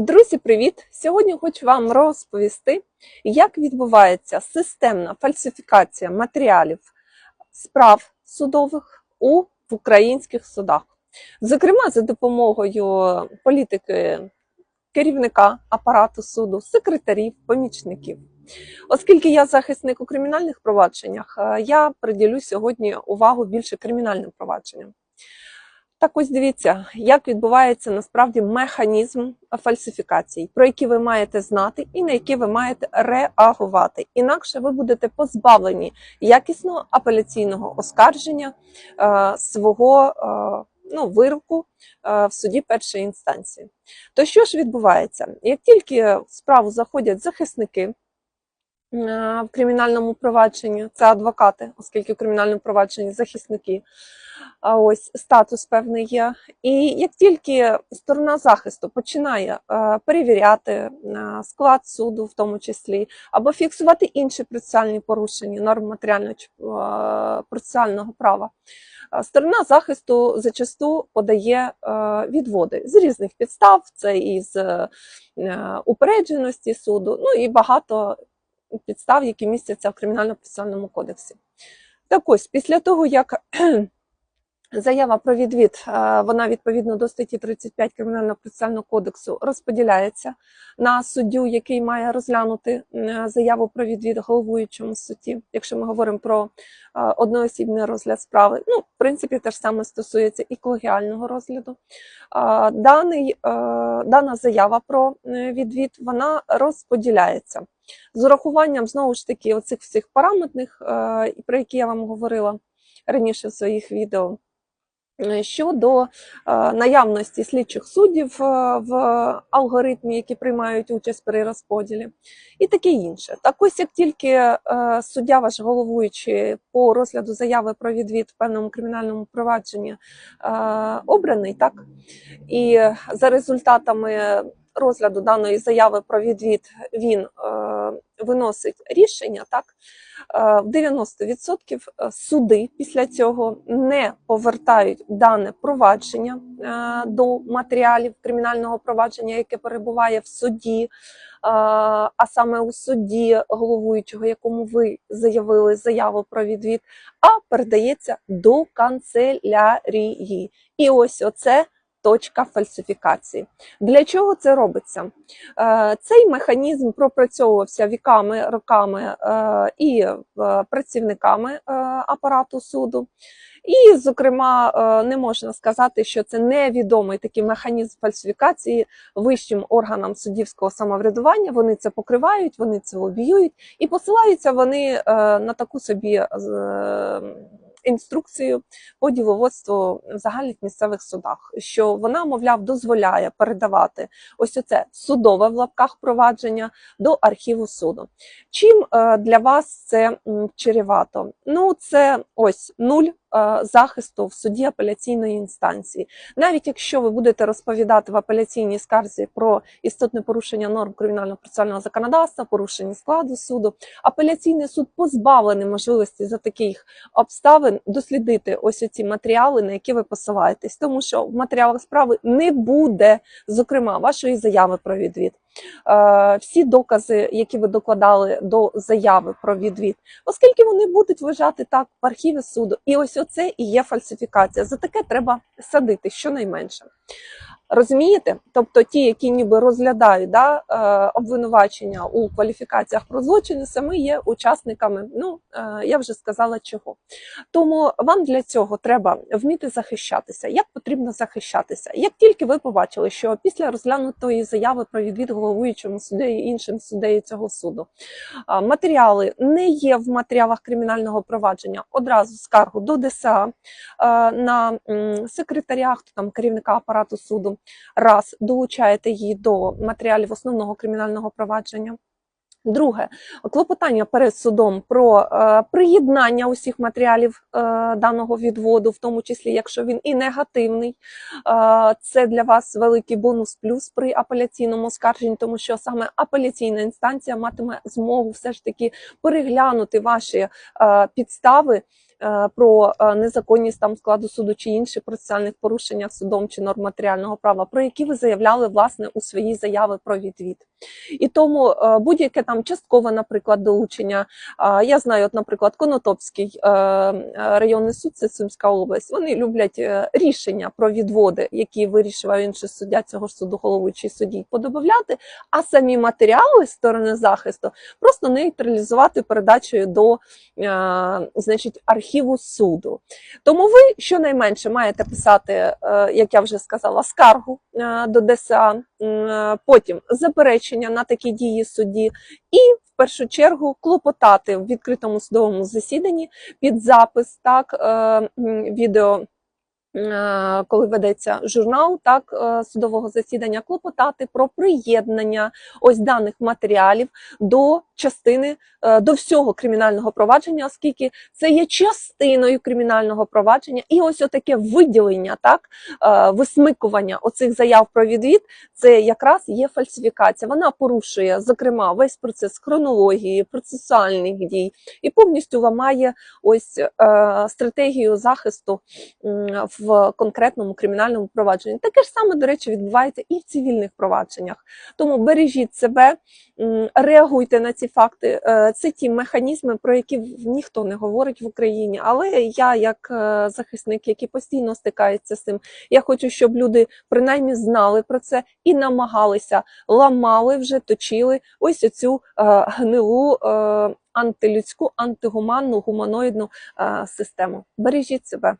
Друзі, привіт! Сьогодні хочу вам розповісти, як відбувається системна фальсифікація матеріалів справ судових у українських судах. Зокрема, за допомогою політики керівника апарату суду, секретарів, помічників. Оскільки я захисник у кримінальних провадженнях, е, я приділю сьогодні увагу більше кримінальним провадженням. Так ось дивіться, як відбувається насправді механізм фальсифікацій, про які ви маєте знати і на які ви маєте реагувати. Інакше ви будете позбавлені якісного апеляційного оскарження е, свого е, ну, вироку е, в суді першої інстанції. То що ж відбувається? Як тільки в справу заходять захисники, е, в кримінальному провадженні, це адвокати, оскільки в кримінальному провадженні захисники, ось статус певний є. І як тільки сторона захисту починає е, перевіряти е, склад суду, в тому числі, або фіксувати інші процесуальні порушення норм матеріального е, процесуального права, сторона захисту зачасту подає відводи з різних підстав, це із упередженості суду, ну і багато підстав, які містяться в кримінально-процесуальному кодексі. Так ось, після того, як Заява про відвід, е, вона відповідно до статті 35 Кримінального процесуального кодексу розподіляється на суддю, який має розглянути е, заяву про відвід головуючому суді, якщо ми говоримо про е, одноосібний розгляд справи. Ну, в принципі, те ж саме стосується і колегіального розгляду. Даний, Дана заява про відвід вона розподіляється з урахуванням знову ж таки оцих всіх параметрних, про які я вам говорила раніше в своїх відео. Щодо е, наявності слідчих суддів е, в алгоритмі, які приймають участь при розподілі, і таке інше. Так ось як тільки е, суддя, ваш головуючий по розгляду заяви про відвід в певному кримінальному провадженні обраний, так і за результатами розгляду даної заяви про відвід він виносить рішення, так в 90% суди після цього не повертають дане провадження до матеріалів кримінального провадження, яке перебуває в суді, а саме у суді головуючого, якому ви заявили заяву про відвід, а передається до канцелярії. І ось оце точка фальсифікації. Для чого це робиться? Е, цей механізм пропрацьовувався віками, роками е, і е, працівниками апарату суду. І, зокрема, не можна сказати, що це невідомий такий механізм фальсифікації вищим органам суддівського самоврядування. Вони це покривають, вони це лобіюють і посилаються вони на таку собі інструкцію по діловодству в загальних місцевих судах, що вона, мовляв, дозволяє передавати ось оце судове в лапках провадження до архіву суду. Чим е, для вас це чарівато? Ну, це ось нуль захисту в суді апеляційної інстанції. Навіть якщо ви будете розповідати в апеляційній скарзі про істотне порушення норм кримінального процесуального законодавства, порушення складу суду, апеляційний суд позбавлений можливості за таких обставин дослідити ось ці матеріали, на які ви посилаєтесь, тому що в матеріалах справи не буде, зокрема, вашої заяви про відвід. Е, всі докази, які ви докладали до заяви про відвід, оскільки вони будуть лежати так в архіві суду, і ось оце і є фальсифікація. За таке треба садити щонайменше. Розумієте? Тобто ті, які ніби розглядають да, е, обвинувачення у кваліфікаціях про злочини, саме є учасниками. Ну е, я вже сказала чого. Тому вам для цього треба вміти захищатися. Як потрібно захищатися? Як тільки ви побачили, що після розглянутої заяви про відвід головуючому суддею і іншим суддею цього суду е, матеріали не є в матеріалах кримінального провадження, одразу скаргу до ДСА на секретаря, там керівника апарату суду раз долучаєте її до матеріалів основного кримінального провадження. Друге, клопотання перед судом про е, приєднання усіх матеріалів е, даного відводу, в тому числі, якщо він і негативний, е, це для вас великий бонус плюс при апеляційному скарженні, тому що саме апеляційна інстанція матиме змогу все ж таки переглянути ваші е, підстави про е, незаконність там складу суду чи інших процесуальних порушеннях судом чи норм матеріального права, про які ви заявляли власне у своїй заяві про відвід. І тому е, будь-яке там часткове, наприклад, долучення. Я знаю, от, наприклад, Конотопський е, е, районний суд, це Сумська область. Вони люблять е, рішення про відводи, які вирішив інший суддя цього ж суду, головуючий судді, подобавляти, а самі матеріали сторони захисту просто нейтралізувати передачею до е, значить, архіву суду. Тому ви щонайменше маєте писати, е, як я вже сказала, скаргу е, до ДСА, е, потім заперечення на такі дії судді, і в першу чергу клопотати в відкритому судовому засіданні під запис так, відео. Е, Коли ведеться журнал так е, судового засідання, клопотати про приєднання ось даних матеріалів до частини е, до всього кримінального провадження, оскільки це є частиною кримінального провадження, і ось отаке виділення, так висмикування оцих заяв про відвід, це якраз є фальсифікація. Вона порушує, зокрема, весь процес хронології, процесуальних дій і повністю ламає ось стратегію захисту м, в конкретному кримінальному провадженні. Таке ж саме, до речі, відбувається і в цивільних провадженнях. Тому бережіть себе, реагуйте на ці факти. Е, Це ті механізми, про які ніхто не говорить в Україні. Але я, як е, захисник, який постійно стикається з цим, я хочу, щоб люди принаймні знали про це і намагалися, ламали вже, точили ось оцю е, гнилу. Антилюдську, антигуманну, гуманоїдну е, систему. Бережіть себе.